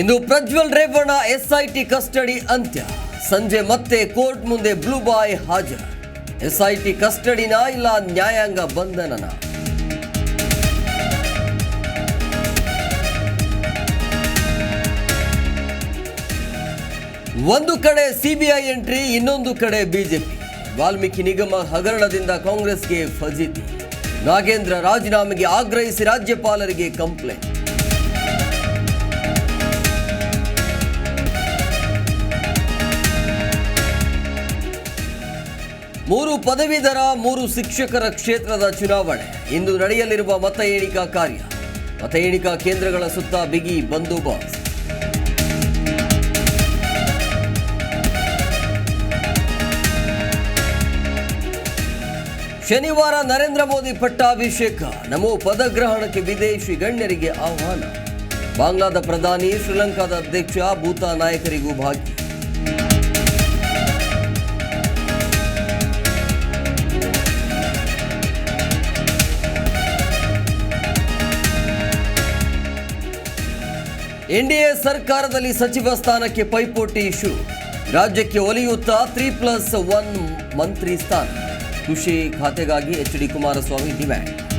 ಇಂದು Prajwal Revanna SIT custody ಅಂತ್ಯ. ಸಂಜೆ ಮತ್ತೆ ಕೋರ್ಟ್ ಮುಂದೆ ಬ್ಲೂ ಬಾಯ್ ಹಾಜರು. ಎಸ್ಐಟಿ ಕಸ್ಟಡಿನ ಇಲ್ಲ ನ್ಯಾಯಾಂಗ ಬಂಧನನ. ಒಂದು ಕಡೆ ಸಿಬಿಐ ಎಂಟ್ರಿ, ಇನ್ನೊಂದು ಕಡೆ ಬಿಜೆಪಿ. ವಾಲ್ಮೀಕಿ ನಿಗಮ ಹಗರಣದಿಂದ ಕಾಂಗ್ರೆಸ್ಗೆ ಫಜೀತಿ. ನಾಗೇಂದ್ರ ರಾಜೀನಾಮೆಗೆ ಆಗ್ರಹಿಸಿ ರಾಜ್ಯಪಾಲರಿಗೆ ಕಂಪ್ಲೇಂಟ್. ಮೂರು ಪದವೀಧರ ಮೂರು ಶಿಕ್ಷಕರ ಕ್ಷೇತ್ರದ ಚುನಾವಣೆ. ಇಂದು ನಡೆಯಲಿರುವ ಮತ ಎಣಿಕಾ ಕಾರ್ಯ. ಮತ ಎಣಿಕಾ ಕೇಂದ್ರಗಳ ಸುತ್ತ ಬಿಗಿ ಬಂದೋಬಸ್ತ್. ಶನಿವಾರ ನರೇಂದ್ರ ಮೋದಿ ಪಟ್ಟಾಭಿಷೇಕ. ನಮೋ ಪದಗ್ರಹಣಕ್ಕೆ ವಿದೇಶಿ ಗಣ್ಯರಿಗೆ ಆಹ್ವಾನ. ಬಾಂಗ್ಲಾದ ಪ್ರಧಾನಿ, ಶ್ರೀಲಂಕಾದ ಅಧ್ಯಕ್ಷ, ಭೂತಾನ್ ನಾಯಕರಿಗೂ ಭಾಗಿ ಎನ್ಡಿಎ ಸರ್ಕಾರದಲ್ಲಿ ಸಚಿವ ಸ್ಥಾನಕ್ಕೆ ಪೈಪೋಟಿ ಇಶ್ಯೂ. ರಾಜ್ಯಕ್ಕೆ ಒಲಿಯುತ್ತಾ ತ್ರೀ ಪ್ಲಸ್ ಒನ್ ಮಂತ್ರಿ ಸ್ಥಾನ. ಕೃಷಿ ಖಾತೆಗಾಗಿ ಎಚ್ ಡಿ ಕುಮಾರಸ್ವಾಮಿ ಡಿಮ್ಯಾಂಡ್.